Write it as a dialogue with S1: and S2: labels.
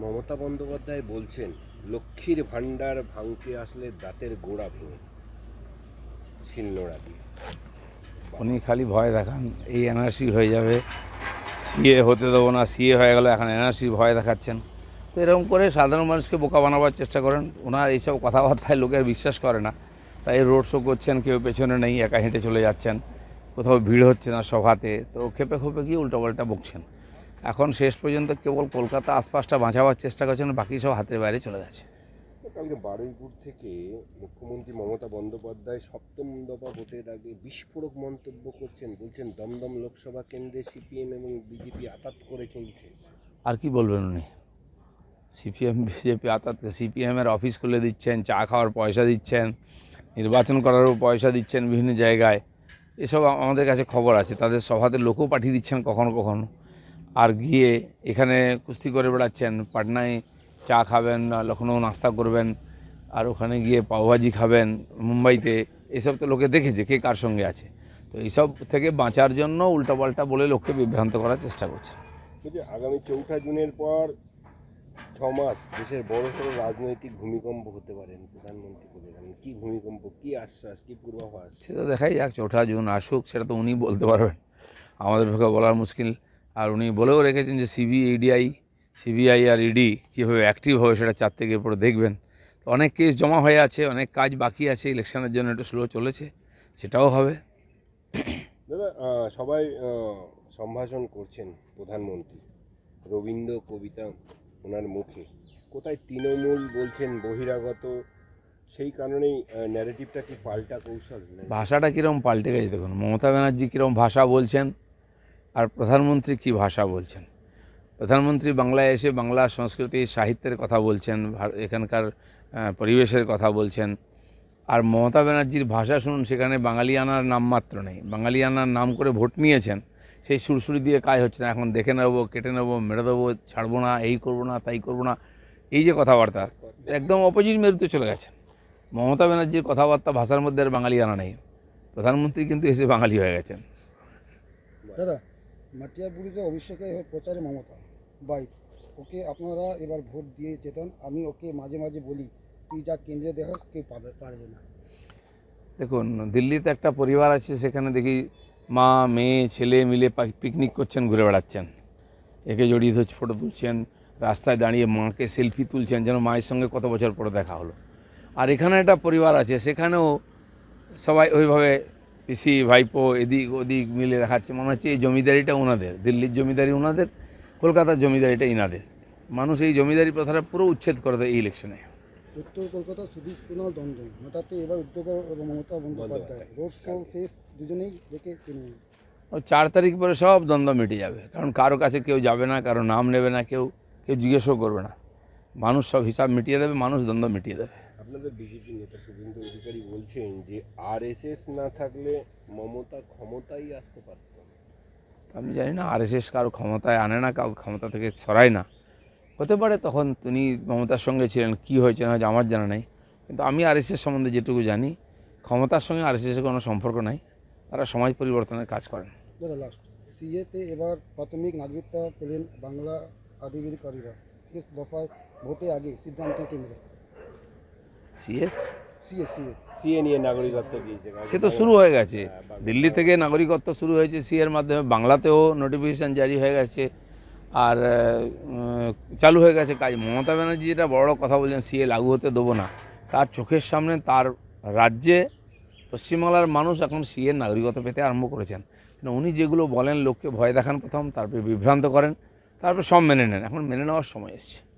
S1: মমতা বন্দ্যোপাধ্যায় বলছেন, লক্ষ্মীর ভাণ্ডার ভাঙতে আসলে দাঁতের গোড়া ভেঙে, শিলনোড়া দিয়ে।
S2: উনি খালি ভয় দেখান, এই এনআরসি হয়ে যাবে, সিএ হতে দেবো না, সিএ হয়ে গেল এখন এনআরসি ভয় দেখাচ্ছেন। তো এরকম করে সাধারণ মানুষকে বোকা বানাবার চেষ্টা করেন, ওনার এইসব কথাবার্তায় লোকের বিশ্বাস করে না। তাই রোড শো করছেন, কেউ পেছনে নেই, একা হেঁটে চলে যাচ্ছেন, কোথাও ভিড় হচ্ছে না সভাতে, তো খেপে খেপে গিয়ে উল্টোপাল্টা বকছেন। এখন শেষ পর্যন্ত কেবল কলকাতা আশপাশটা বাঁচাবার চেষ্টা করছেন বাকি সব হাতের বাইরে চলে গেছে
S1: কালকে বারুইপুর থেকে মুখ্যমন্ত্রী মমতা বন্দ্যোপাধ্যায় সপ্তম দফা ভোটের আগে বিস্ফোরক মন্তব্য করছেন বলছেন দমদম লোকসভা কেন্দ্রে সিপিএম এবং বিজেপি আতাত করে চলছে।
S2: আর কি বলবেন উনি? সিপিএম বিজেপি অর্থাৎ সিপিএমের অফিস খুলে দিচ্ছেন চা খাওয়ার পয়সা দিচ্ছেন নির্বাচন করারও পয়সা দিচ্ছেন বিভিন্ন জায়গায়। এসব আমাদের কাছে খবর আছে তাদের সভাতে লোকও পাঠিয়ে দিচ্ছেন কখনো কখনো। আর গিয়ে এখানে কুস্তি করে বেড়াচ্ছেন পাটনায় চা খাবেন লখনৌ নাস্তা করবেন আর ওখানে গিয়ে পাওভাজি খাবেন মুম্বাইতে। এসব তো লোকে দেখেছে কে কার সঙ্গে আছে। তো এইসব থেকে বাঁচার জন্য উল্টাপাল্টা বলে লোককে বিভ্রান্ত করার চেষ্টা করছে।
S1: আগামী চৌঠা জুনের পর ছ মাস দেশের বড় সড়ো রাজনৈতিক ভূমিকম্প হতে পারেন প্রধানমন্ত্রী বলেছেন কি ভূমিকম্প কি আশ্বাস কি পূর্বাভাস?
S2: সেটা দেখাই যাক চৌঠা জুন আসুক সেটা তো উনি বলতে পারবেন। আমাদের পক্ষে বলার মুশকিল আর উনি বলেও রেখেছেন যে সিবি ইডিআই সিবিআই আর ইডি কীভাবে অ্যাক্টিভ হবে সেটা চার থেকে পরে দেখবেন। তো অনেক কেস জমা হয়ে আছে অনেক কাজ বাকি আছে ইলেকশনের জন্য একটু স্লো চলেছে সেটাও হবে।
S1: দাদা সবাই সম্ভাষণ করছেন প্রধানমন্ত্রী রবীন্দ্র কবিতা ওনার মুখে। কোথায় তৃণমূল বলছেন বহিরাগত সেই কারণেই ন্যারেটিভটা কি পাল্টা কৌশল?
S2: ভাষাটা কীরকম পাল্টে গেছে দেখুন মমতা ব্যানার্জি কীরকম ভাষা বলছেন আর প্রধানমন্ত্রী কী ভাষা বলছেন? প্রধানমন্ত্রী বাংলায় এসে বাংলা সংস্কৃতি সাহিত্যের কথা বলছেন এখানকার পরিবেশের কথা বলছেন। আর মমতা ব্যানার্জির ভাষা শুনুন, সেখানে বাঙালিয়ানার নামমাত্র নেই। বাঙালিয়ানার নাম করে ভোট নিয়েছেন, সেই সুরসুরি দিয়ে কাজ হচ্ছে না। এখন দেখে নেব, কেটে নেব, মেরে দেবো, ছাড়বো না, এই করব না, তাই করব না। এই যে কথাবার্তা, একদম অপোজিট মেরুতে চলে গেছেন। মমতা ব্যানার্জির কথাবার্তা ভাষার মধ্যে আর বাঙালিয়ানা নেই। প্রধানমন্ত্রী কিন্তু এসে বাঙালি হয়ে গেছেন।
S3: দাদা মাটিয়া ব্রিজে অভিষেকে প্রচারে মমতা। বাইক ওকে আপনারা এবার ভোট দিয়ে যেতেন, আমি ওকে মাঝে মাঝে বলি, তুই যা কেন্দ্রে দেখাস কেউ পাবে পারবে না।
S2: দেখুন, দিল্লিতে একটা পরিবার আছে, সেখানে দেখি মা, মেয়ে, ছেলে মিলে পিকনিক করছেন, ঘুরে বেড়াচ্ছেন। একে জড়িয়ে ধরছে ফটো তুলছেন, রাস্তায় দাঁড়িয়ে মাকে সেলফি তুলছেন, যেন মায়ের সঙ্গে কত বছর পরে দেখা হলো। আর এখানে একটা পরিবার আছে, সেখানেও সবাই ওইভাবে পিসি ভাইপো এদিক ওদিক মিলে দেখাচ্ছে। মনে হচ্ছে এই জমিদারিটা ওনাদের দিল্লির জমিদারি ওনাদের কলকাতার জমিদারিটা ইনাদের। মানুষ এই জমিদারি প্রথাটা পুরো উচ্ছেদ করে দেয় এই ইলেকশনে
S3: উত্তর কলকাতা সুদীপ কুণাল হঠাৎ এবার উদ্যোগ এবং মমতা বন্দ্যোপাধ্যায় রোড শো শেষ দুজনেই দেখে
S2: চার তারিখ পরে সব দ্বন্দ্ব মিটে যাবে কারণ কারও কাছে কেউ যাবে না কারও নাম নেবে না কেউ কেউ জিজ্ঞেসও করবে না। মানুষ সব হিসাব মিটিয়ে দেবে মানুষ দ্বন্দ্ব মিটিয়ে দেবে।
S1: আপনাদের বিজেপি নেতা শুভেন্দু অধিকারী বলছেন যে আরএসএস না থাকলে মমতা ক্ষমতাই আসতে পারত
S2: আমি জানি না আর এস কারও ক্ষমতায় আনে না কাউ ক্ষমতা থেকে সরায় না। হতে পারে তখন তিনি মমতার সঙ্গে ছিলেন কি হয়েছে না হয়েছে আমার জানা নেই। কিন্তু আমি আর এস সম্বন্ধে যেটুকু জানি ক্ষমতার সঙ্গে আর এস কোনো সম্পর্ক নাই তারা সমাজ পরিবর্তনের কাজ করেন।
S3: সিএতে এবার প্রাথমিক নাগরিকত্ব পেলেন বাংলা আধিকারিকরা শেষ দফায় ভোটে আগে সিদ্ধান্ত কেন্দ্রে।
S2: সিএস
S3: সিএ সিএ
S1: সিএ নিয়ে নাগরিকত্ব দিয়েছে
S2: সে তো শুরু হয়ে গেছে। দিল্লি থেকে নাগরিকত্ব শুরু হয়েছে সি এর মাধ্যমে বাংলাতেও নোটিফিকেশান জারি হয়ে গেছে। আর চালু হয়ে গেছে কাজ। মমতা ব্যানার্জি যেটা বড় কথা বলছেন সিএ লাগু হতে দেবো না। তার চোখের সামনে তার রাজ্যে পশ্চিমবাংলার মানুষ এখন সিএ নাগরিকত্ব পেতে আরম্ভ করেছেন। কিন্তু উনি যেগুলো বলেন লোককে ভয় দেখান প্রথম তারপরে বিভ্রান্ত করেন তারপর সব মেনে নেন। এখন মেনে নেওয়ার সময় এসছে।